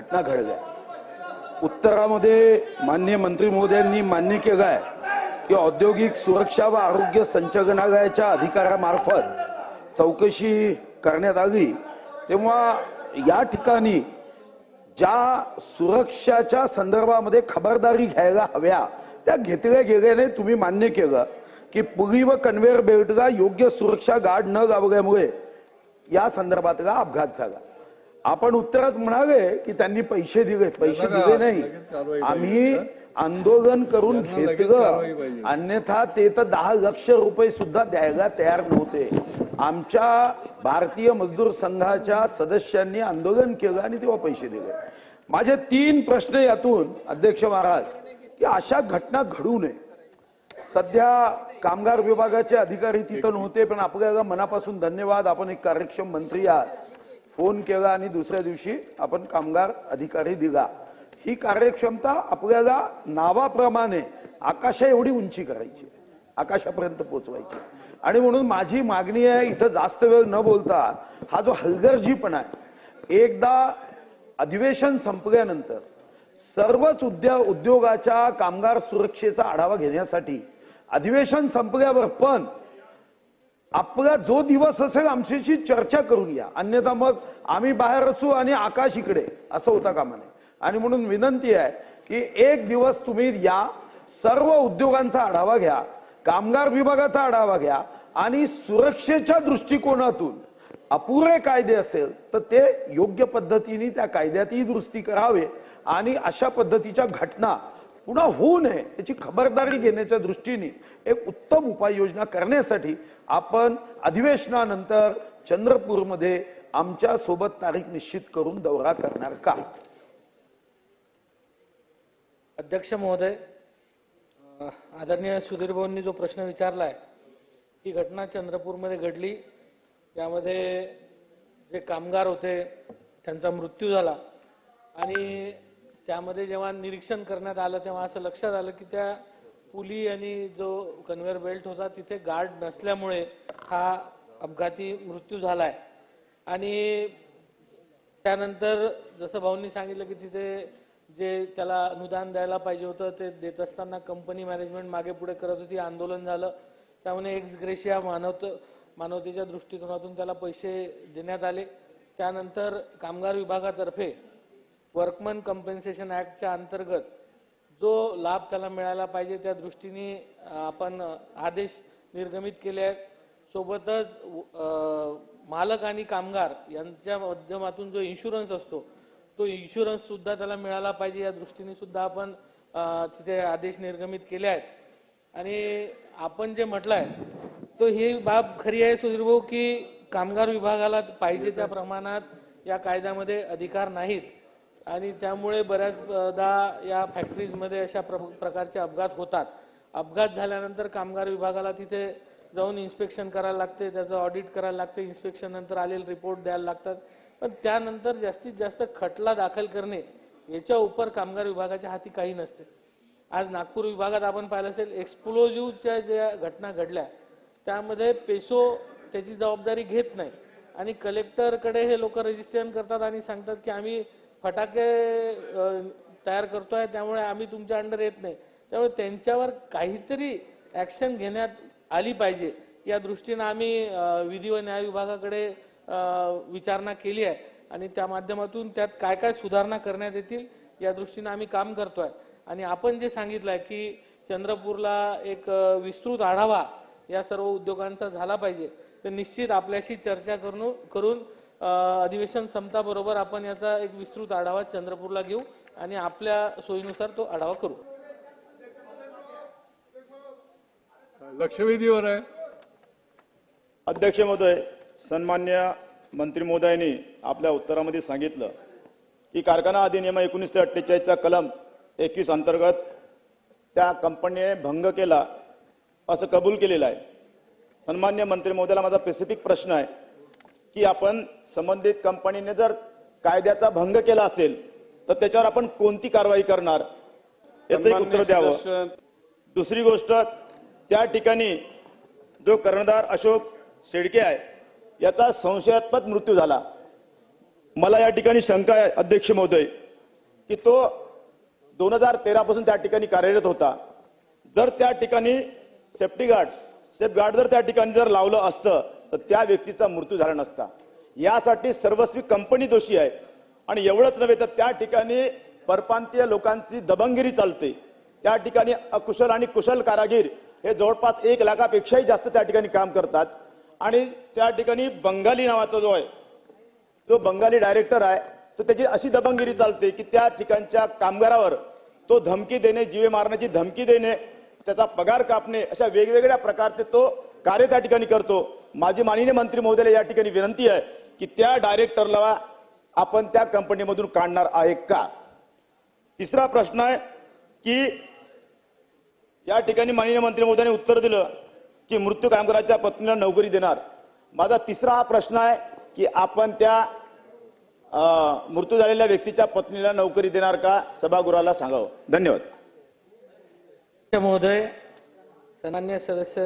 घटना घडल्या उत्तरामध्ये माननीय मंत्री महोदयांनी मान्य केलं आहे की औद्योगिक सुरक्षा व आरोग्य संचालनालयाच्या अधिकाऱ्यामार्फत चौकशी करण्यात आली. तेव्हा या ठिकाणी ज्या सुरक्षाच्या संदर्भामध्ये खबरदारी घ्यायला हव्या त्या घेतल्या गेल्याने तुम्ही मान्य केलं की पुरी व कन्व्हेअर बेल्टला योग्य सुरक्षा गार्ड न गावल्यामुळे या संदर्भातला अपघात झाला. आपण उत्तरात म्हणाले की त्यांनी पैसे दिले पैसे दिले नाही. आम्ही आंदोलन करून घेतलं. अन्यथा ते तर दहा लक्ष रुपये सुद्धा द्यायला तयार नव्हते. आमच्या भारतीय मजदूर संघाच्या सदस्यांनी आंदोलन केलं आणि तेव्हा पैसे दिले. माझे तीन प्रश्न यातून अध्यक्ष महाराज की अशा घटना घडू नये. सध्या कामगार विभागाचे अधिकारी तिथं नव्हते पण आपल्याला मनापासून धन्यवाद. आपण एक कार्यक्षम मंत्री आहात. फोन केला आणि दुसऱ्या दिवशी आपण कामगार अधिकारी दिला. ही कार्यक्षमता आपल्याला नावाप्रमाणे आकाशा एवढी उंची करायची आकाशापर्यंत पोचवायची. आणि म्हणून माझी मागणी आहे इथं जास्त वेळ न बोलता हा जो हलगर्जीपणा आहे एकदा अधिवेशन संपल्यानंतर सर्वच उद्या उद्योगाच्या कामगार सुरक्षेचा आढावा घेण्यासाठी अधिवेशन संपल्यावर पण आपला जो दिवस असेल आमच्याशी चर्चा करून या अन्यथा मग आम्ही बाहेर असू आणि आकाश इकडे. असं होता कामा नये. आणि म्हणून विनंती आहे की एक दिवस तुम्ही या सर्व उद्योगांचा आढावा घ्या कामगार विभागाचा आढावा घ्या आणि सुरक्षेच्या दृष्टिकोनातून अपुरे कायदे असेल तर ते योग्य पद्धतीने त्या कायद्यातही दुरुस्ती करावे आणि अशा पद्धतीच्या घटना पुन्हा होऊ नये याची खबरदारी घेण्याच्या दृष्टीने एक उत्तम उपाययोजना करण्यासाठी आपण अधिवेशनानंतर चंद्रपूरमध्ये आमच्यासोबत तारीख निश्चित करून दौरा करणार का? अध्यक्ष महोदय आदरणीय सुधीर भाऊंनी जो प्रश्न विचारला आहे ही घटना चंद्रपूरमध्ये घडली. यामध्ये जे कामगार होते त्यांचा मृत्यू झाला. आणि त्यामध्ये जेव्हा निरीक्षण करण्यात आलं तेव्हा असं लक्षात आलं की त्या पुली आणि जो कन्व्हेअर बेल्ट होता तिथे गार्ड नसल्यामुळे हा अपघाती मृत्यू झालाय. आणि त्यानंतर जसं भाऊंनी सांगितलं की तिथे जे त्याला अनुदान द्यायला पाहिजे होतं ते देत असताना कंपनी मॅनेजमेंट मागे पुढे करत होती आंदोलन झालं. त्यामुळे एक्स ग्रेशिया मानवत मानवतेच्या दृष्टिकोनातून त्याला पैसे देण्यात आले. त्यानंतर कामगार विभागातर्फे वर्कमन कम्पेन्सेशन ऍक्टच्या अंतर्गत जो लाभ त्याला मिळायला पाहिजे त्या दृष्टीने आपण आदेश निर्गमित केले आहेत. सोबतच मालक आणि कामगार यांच्या माध्यमातून जो इन्शुरन्स असतो तो इन्शुरन्स सुद्धा त्याला मिळाला पाहिजे या दृष्टीने सुद्धा आपण तिथे आदेश निर्गमित केले आहेत. आणि आपण जे म्हटलंय तो ही बाब खरी आहे सुधीर भाऊ की कामगार विभागाला पाहिजे त्या प्रमाणात या कायद्यामध्ये अधिकार नाहीत. आणि त्यामुळे बऱ्याचदा या फॅक्टरीजमध्ये अशा प्र प्रकारचे अपघात होतात. अपघात झाल्यानंतर कामगार विभागाला तिथे जाऊन इन्स्पेक्शन करायला लागते त्याचं ऑडिट करायला लागते इन्स्पेक्शन नंतर आलेले रिपोर्ट द्यायला लागतात. पण त्यानंतर जास्तीत जास्त खटला दाखल करणे याच्या उपर कामगार विभागाच्या हाती काही नसते. आज नागपूर विभागात आपण पाहिलं असेल एक्सप्लोजिव्हच्या ज्या घटना घडल्या त्यामध्ये पेसो त्याची जबाबदारी घेत नाही. आणि कलेक्टरकडे हे लोक रजिस्ट्रेशन करतात आणि सांगतात की आम्ही फटाके तयार करतोय त्यामुळे आम्ही तुमच्या अंडर येत नाही. त्यामुळे त्यांच्यावर काहीतरी ऍक्शन घेण्यात आली पाहिजे. या दृष्टीनं आम्ही विधी व न्याय विभागाकडे विचारणा केली आहे. आणि त्या माध्यमातून त्यात काय काय सुधारणा करण्यात येतील या दृष्टीनं आम्ही काम करतोय. आणि आपण जे सांगितलंय की चंद्रपूरला एक विस्तृत आढावा या सर्व उद्योगांचा झाला पाहिजे तर निश्चित आपल्याशी चर्चा करून करून अधिवेशन संपताबरोबर आपण याचा एक विस्तृत आढावा चंद्रपूरला घेऊ आणि आपल्या सोयीनुसार तो आढावा करू. लक्षवेधीवर आहे. अध्यक्ष महोदय सन्मान्य मंत्री महोदयांनी आपल्या उत्तरामध्ये सांगितलं की कारखाना अधिनियम एकोणीसशे अठ्ठेचाळीसचा कलम एकवीस अंतर्गत त्या कंपनीने भंग केला असं कबूल केलेलं आहे. सन्मान्य मंत्री महोदयाला माझा स्पेसिफिक प्रश्न आहे. की आपण संबंधित कंपनीने जर कायद्याचा भंग केला असेल तर त्याच्यावर आपण कोणती कारवाई करणार? याचं एक उत्तर द्यावं. दुसरी गोष्ट त्या ठिकाणी जो कर्णधार अशोक शेडके आहे याचा संशयास्पद मृत्यू झाला. मला या ठिकाणी शंका आहे अध्यक्ष महोदय की तो दोन हजार तेरा पासून त्या ठिकाणी कार्यरत होता. जर त्या ठिकाणी सेफ्टी गार्ड सेफ गार्ड जर त्या ठिकाणी जर लावलं असतं तर त्या व्यक्तीचा मृत्यू झाला नसता. यासाठी सर्वस्वी कंपनी दोषी आहे. आणि एवढंच नव्हे तर त्या ठिकाणी परप्रांतीय लोकांची दबंगिरी चालते. त्या ठिकाणी अकुशल आणि कुशल कारागीर हे जवळपास एक लाखापेक्षाही जास्त त्या ठिकाणी काम करतात. आणि त्या ठिकाणी बंगाली नावाचा जो आहे तो बंगाली डायरेक्टर आहे तो त्याची अशी दबंगिरी चालते की त्या ठिकाणच्या कामगारावर तो धमकी देणे जीवे मारण्याची धमकी देणे त्याचा पगार कापणे अशा वेगवेगळ्या प्रकारचे तो कार्य त्या ठिकाणी करतो. माझी माननीय मंत्री महोदयाला या ठिकाणी विनंती आहे की त्या डायरेक्टरला आपण त्या कंपनीमधून काढणार आहे का? तिसरा प्रश्न आहे की या ठिकाणी माननीय मंत्री महोदयाने उत्तर दिलं की मृत्यू कामगाराच्या पत्नीला नोकरी देणार. माझा तिसरा हा प्रश्न आहे की आपण त्या मृत्यू झालेल्या व्यक्तीच्या पत्नीला नोकरी देणार का? सभागृहाला सांगावं. धन्यवाद. महोदय सन्मान्य सदस्य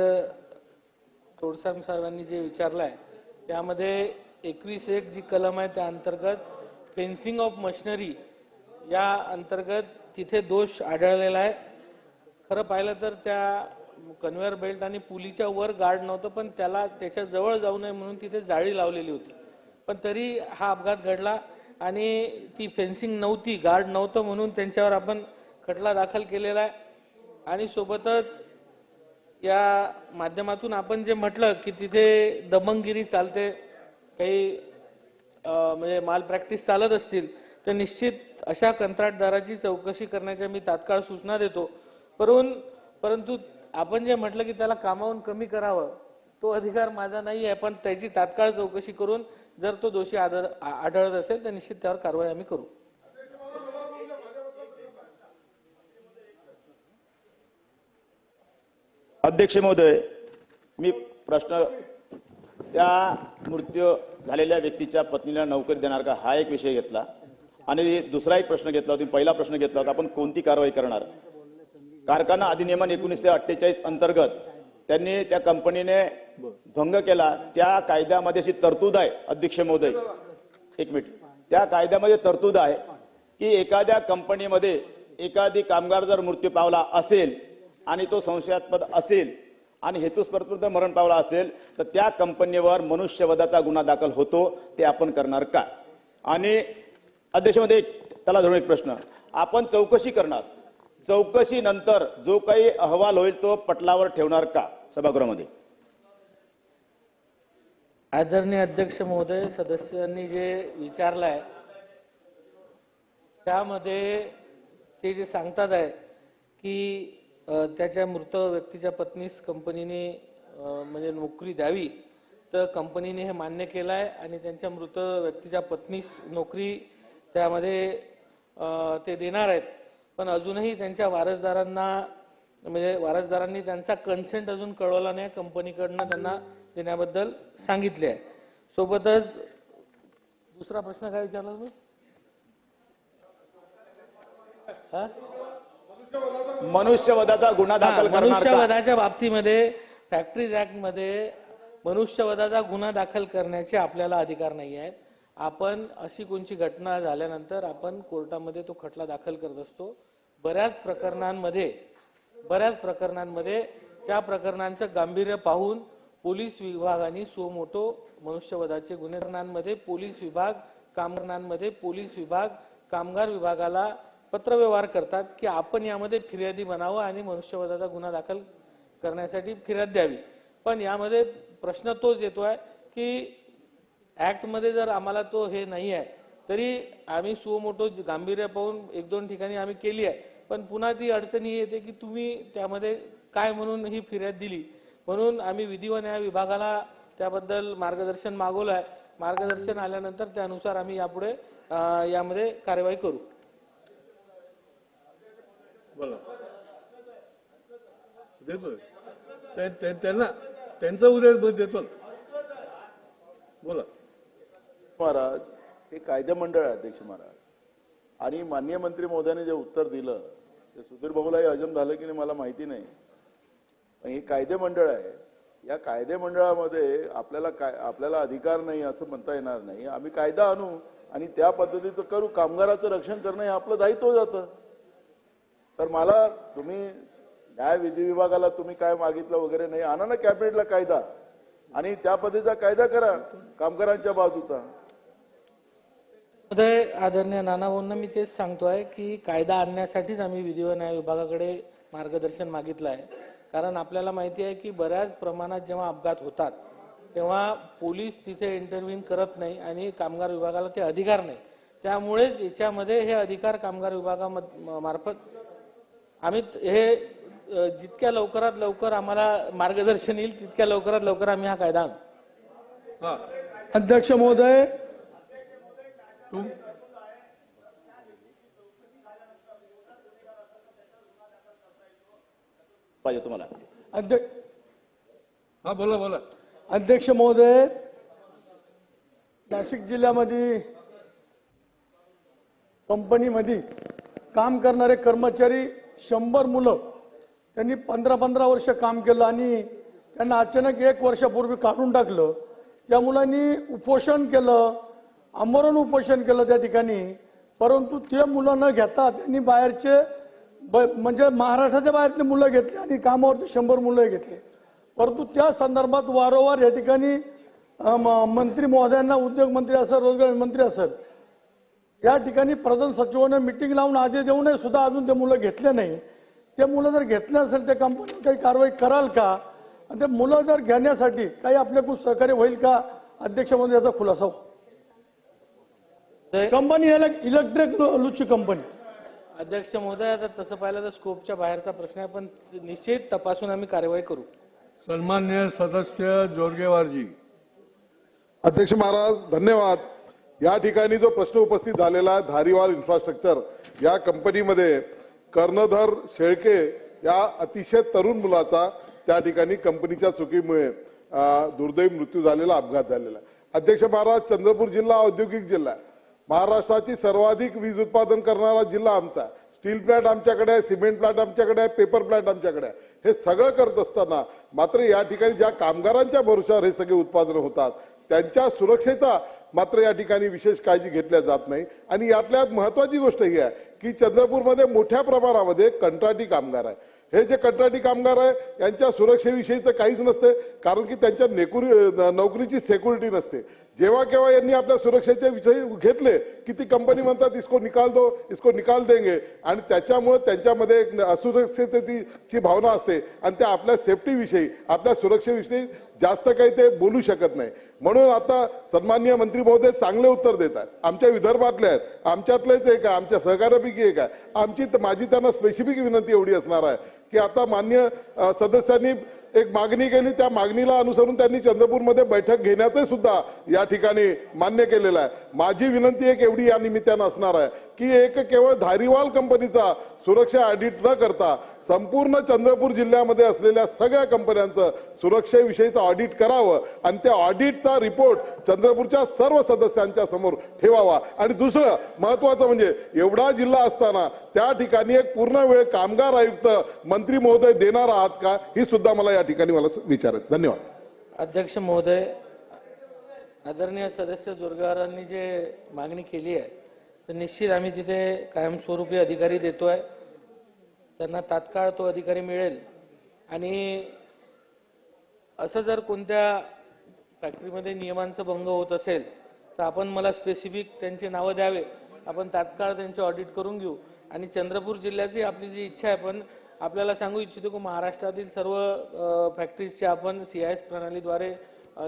तोडसाम साहेबांनी जे विचारलं आहे त्यामध्ये एकवीस एक जी कलम आहे त्या अंतर्गत फेन्सिंग ऑफ मशिनरी या अंतर्गत तिथे दोष आढळलेला आहे. खरं पाहिलं तर त्या कन्व्हेअर बेल्ट आणि पुलीच्या वर गार्ड नव्हतं पण त्याला त्याच्याजवळ जाऊ नये म्हणून तिथे जाळी लावलेली होती. पण तरी हा अपघात घडला आणि ती फेन्सिंग नव्हती गार्ड नव्हतं म्हणून त्यांच्यावर आपण खटला दाखल केलेला आहे. आणि सोबतच या माध्यमातून आपण जे म्हटलं की तिथे दबंगगिरी चालते काही म्हणजे माल प्रॅक्टिस चालत असतील तर निश्चित अशा कंत्राटदाराची चौकशी करण्याच्या मी तात्काळ सूचना देतो. परून परंतु आपण जे म्हटलं की त्याला कामावून कमी करावं तो अधिकार माझा नाही आहे पण त्याची तात्काळ चौकशी करून जर तो दोषी आदर आढळत असेल तर निश्चित त्यावर कारवाई आम्ही करू. अध्यक्ष महोदय मी प्रश्न त्या मृत्यू झालेल्या व्यक्तीच्या पत्नीला नोकरी देणार का? हा एक विषय घेतला. आणि दुसरा एक प्रश्न घेतला होता पहिला प्रश्न घेतला होता आपण कोणती कारवाई करणार? कारखाना अधिनियमन एकोणीसशे अठ्ठेचाळीस अंतर्गत त्यांनी त्या कंपनीने भंग केला. त्या कायद्यामध्ये अशी तरतूद आहे अध्यक्ष महोदय. एक मिनिट. त्या कायद्यामध्ये तरतूद आहे की एखाद्या कंपनीमध्ये एखादी कामगार जर मृत्यू पावला असेल आणि तो संशयास्पद असेल आणि हेतुस्पर्पूर्त मरण पावला असेल तर त्या कंपनीवर मनुष्यवधाचा गुन्हा दाखल होतो ते आपण करणार का? आणि अध्यक्षमध्ये त्याला धरून एक प्रश्न. आपण चौकशी करणार. चौकशी नंतर जो काही अहवाल होईल तो पटलावर ठेवणार का सभागृहामध्ये? आदरणीय अध्यक्ष महोदय सदस्यांनी जे विचारलंय त्यामध्ये ते जे सांगतात आहे की त्याच्या मृत व्यक्तीच्या पत्नीस कंपनीने म्हणजे नोकरी द्यावी तर कंपनीने हे मान्य केलं आहे आणि त्यांच्या मृत व्यक्तीच्या पत्नीस नोकरी त्यामध्ये ते देणार आहेत. पण अजूनही त्यांच्या वारसदारांना म्हणजे वारसदारांनी त्यांचा कन्सेंट अजून कळवला नाही कंपनीकडनं त्यांना देण्याबद्दल सांगितले आहे. सोबतच दुसरा प्रश्न काय विचारला तुम्ही? हा? मनुष्यवधाचा गुन्हा दाखल करणार का? मनुष्यवधाच्या बाबतीमध्ये फॅक्टरीज ऍक्टमध्ये मनुष्यवधाचा गुन्हा दाखल करण्याचे आपल्याला अधिकार नाही आहेत. आपण अशी कोणची घटना झाल्यानंतर आपण कोर्टामध्ये तो खटला दाखल करत असतो. बऱ्याच प्रकरणांमध्ये बऱ्याच प्रकरणांमध्ये त्या प्रकरणांचं गांभीर्य पाहून पोलीस विभागाने सुमोटो मनुष्यवधाचे गुन्हेगारांमध्ये पोलीस विभाग कामगारांमध्ये पोलीस विभाग कामगार विभागाला पत्रव्यवहार करतात की आपण यामध्ये फिर्यादी बनावं आणि मनुष्यवधाचा गुन्हा दाखल करण्यासाठी फिर्याद द्यावी. पण यामध्ये प्रश्न तोच येतो आहे की ॲक्टमध्ये जर आम्हाला तो हे नाही आहे तरी आम्ही सुमोटो गांभीर्य पाहून एक दोन ठिकाणी आम्ही केली आहे. पण पुन्हा ती अडचण ही येते की तुम्ही त्यामध्ये काय म्हणून ही फिर्याद दिली? म्हणून आम्ही विधी व न्याय विभागाला त्याबद्दल मार्गदर्शन मागवलं आहे. मार्गदर्शन आल्यानंतर त्यानुसार आम्ही यापुढे यामध्ये कार्यवाही करू. बोला. देतोय. त्यांना त्यांचा उदय देतो बोला. महाराज हे कायदे मंडळ आहे अध्यक्ष महाराज. आणि माननीय मंत्री महोदयाने जे उत्तर दिलं ते सुधीर भाऊलाही अजम झालं की नाही मला माहिती नाही. पण हे कायदे मंडळ आहे. या कायदे मंडळामध्ये आपल्याला काय आपल्याला अधिकार नाही असं म्हणता येणार नाही. आम्ही कायदा आणू आणि त्या पद्धतीचं करू. कामगाराचं रक्षण करणं हे आपलं दायित्व जातं. तर मला तुम्ही न्याय विधी विभागाला तुम्ही काय मागितलं वगैरे नाही. आणा ना कॅबिनेटला कायदा. आणि त्या पद्धतीचा कायदा करा. कामगारांच्या बाजूचा. उदय आदरणीय नाना भाऊंना मी तेच सांगतोय की कायदा आणण्यासाठीच आम्ही विधी व न्याय विभागाकडे मार्गदर्शन मागितलं आहे कारण आपल्याला माहिती आहे की बऱ्याच प्रमाणात जेव्हा अपघात होतात तेव्हा पोलीस तिथे इंटरव्ह्यून करत नाही आणि कामगार विभागाला ते अधिकार नाही. त्यामुळेच याच्यामध्ये हे अधिकार कामगार विभागामार्फत आम्ही हे जितक्या लवकरात लवकर आम्हाला मार्गदर्शन येईल तितक्या लवकरात लवकर आम्ही हा कायदा आणू. हा. अध्यक्ष महोदय. पाहिजे तुम्हाला. अध्यक्ष हा बोला बोला. अध्यक्ष महोदय नाशिक जिल्ह्यामध्ये कंपनीमध्ये काम करणारे कर्मचारी शंभर मुलं त्यांनी पंधरा पंधरा वर्ष काम केलं आणि त्यांना अचानक एक वर्षापूर्वी काढून टाकलं. त्या मुलांनी उपोषण केलं आमरण उपोषण केलं त्या ठिकाणी. परंतु ते मुलं न घेता त्यांनी बाहेरचे ब- म्हणजे महाराष्ट्राच्या बाहेरचे मुलं घेतली आणि कामावरती शंभर मुलं घेतली. परंतु त्या संदर्भात वारंवार या ठिकाणी म- मंत्री महोदयांना उद्योग मंत्री असेल रोजगार मंत्री असेल या ठिकाणी प्रधान सचिवांना मिटिंग लावून आदेश देऊनही सुद्धा अजून ते मुलं घेतले नाही. ते मुलं जर घेतले असेल त्या कंपनी काही कारवाई कराल का? आणि ते मुलं जर घेण्यासाठी काही आपल्याकडून सहकार्य होईल का? अध्यक्ष म्हणून याचा खुलासा हो. कंपनी इलेक्ट्रिक लुची कंपनी अध्यक्ष महोदय आता तसं पाहिलं तर स्कोपच्या बाहेरचा प्रश्न आहे पण निश्चित तपासून आम्ही कारवाई करू. सन्मान्य सदस्य जोरगेवारजी. अध्यक्ष महाराज धन्यवाद. या ठिकाणी जो प्रश्न उपस्थित झालेला आहे धारीवाल इन्फ्रास्ट्रक्चर या कंपनीमध्ये कर्णधर शेळके या अतिशय तरुण मुलाचा त्या ठिकाणी कंपनीच्या चुकीमुळे दुर्दैवी मृत्यू झालेला अपघात झालेला आहे. अध्यक्ष महाराज चंद्रपूर जिल्हा औद्योगिक जिल्हा आहे. महाराष्ट्राची सर्वाधिक वीज उत्पादन करणारा जिल्हा आमचा स्टील प्लांट आमच्याकडे आहे सिमेंट प्लांट आमच्याकडे आहे पेपर प्लांट आमच्याकडे आहे. हे सगळं करत असताना मात्र या ठिकाणी ज्या कामगारांच्या भरोशावर हे सगळे उत्पादन होतात त्यांच्या सुरक्षेचा मात्र या ठिकाणी विशेष काळजी घेतल्या जात नाही. आणि यातल्या महत्वाची गोष्ट ही आहे की चंद्रपूरमध्ये मोठ्या प्रमाणामध्ये कंत्राटी कामगार आहे हे जे कंत्राटी कामगार आहे यांच्या सुरक्षेविषयीचं काहीच नसते कारण की त्यांच्या नेकुरी नोकरीची सेक्युरिटी नसते. जेव्हा केव्हा यांनी आपल्या सुरक्षेचे विषय घेतले की ती कंपनी म्हणतात इसको निकाल दो इसको निकाल देंगे. आणि त्याच्यामुळे त्यांच्यामध्ये एक असुरक्षिततेची भावना असते. आणि त्या आपल्या सेफ्टीविषयी आपल्या सुरक्षेविषयी जास्त काही ते बोलू शकत नाही. म्हणून आता सन्माननीय मंत्री महोदय चांगले उत्तर देत आहेत. आमच्या विदर्भातले आहेत. आमच्यातलेच एक आहे. आमच्या सहकार्यापैकी एक आहे. आमची माझी त्यांना स्पेसिफिक विनंती एवढी असणार आहे की आता मान्य सदस्यांनी एक मागणी केली त्या मागणीला अनुसरून त्यांनी चंद्रपूरमध्ये बैठक घेण्याचे सुद्धा या ठिकाणी मान्य केलेलं आहे. माझी विनंती एक एवढी या निमित्तानं असणार आहे की एक केवळ धारीवाल कंपनीचा सुरक्षा ऑडिट न करता संपूर्ण चंद्रपूर जिल्ह्यामध्ये असलेल्या सगळ्या कंपन्यांचं सुरक्षेविषयीचं ऑडिट करावं आणि त्या ऑडिटचा रिपोर्ट चंद्रपूरच्या सर्व सदस्यांच्या समोर ठेवावा. आणि दुसरं महत्वाचं म्हणजे एवढा जिल्हा असताना त्या ठिकाणी एक पूर्ण वेळ कामगार आयुक्त मंत्री महोदय देणार आहात का ही सुद्धा मला या ठिकाणी मला विचारायचं. धन्यवाद. अध्यक्ष महोदय आदरणीय सदस्य जोरगारांनी जे मागणी केली आहे तर निश्चित आम्ही तिथे कायमस्वरूपी अधिकारी देतो आहे त्यांना तात्काळ तो अधिकारी मिळेल. आणि असं जर कोणत्या फॅक्टरीमध्ये नियमांचा भंग होत असेल तर आपण मला स्पेसिफिक त्यांची नावं द्यावे. आपण तात्काळ त्यांचे ऑडिट करून घेऊ. आणि चंद्रपूर जिल्ह्याची आपली जी इच्छा आहे पण आपल्याला सांगू इच्छितो की महाराष्ट्रातील सर्व फॅक्टरीजचे आपण सी आय एस प्रणालीद्वारे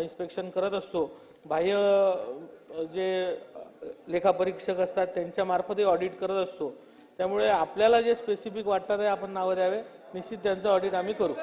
इन्स्पेक्शन करत असतो. बाह्य जे लेखापरीक्षक असतात त्यांच्या मार्फतही ऑडिट करत असतो. त्यामुळे आपल्याला जे स्पेसिफिक वाटतात आहे आपण नावं द्यावे. निश्चित त्यांचं ऑडिट आम्ही करू.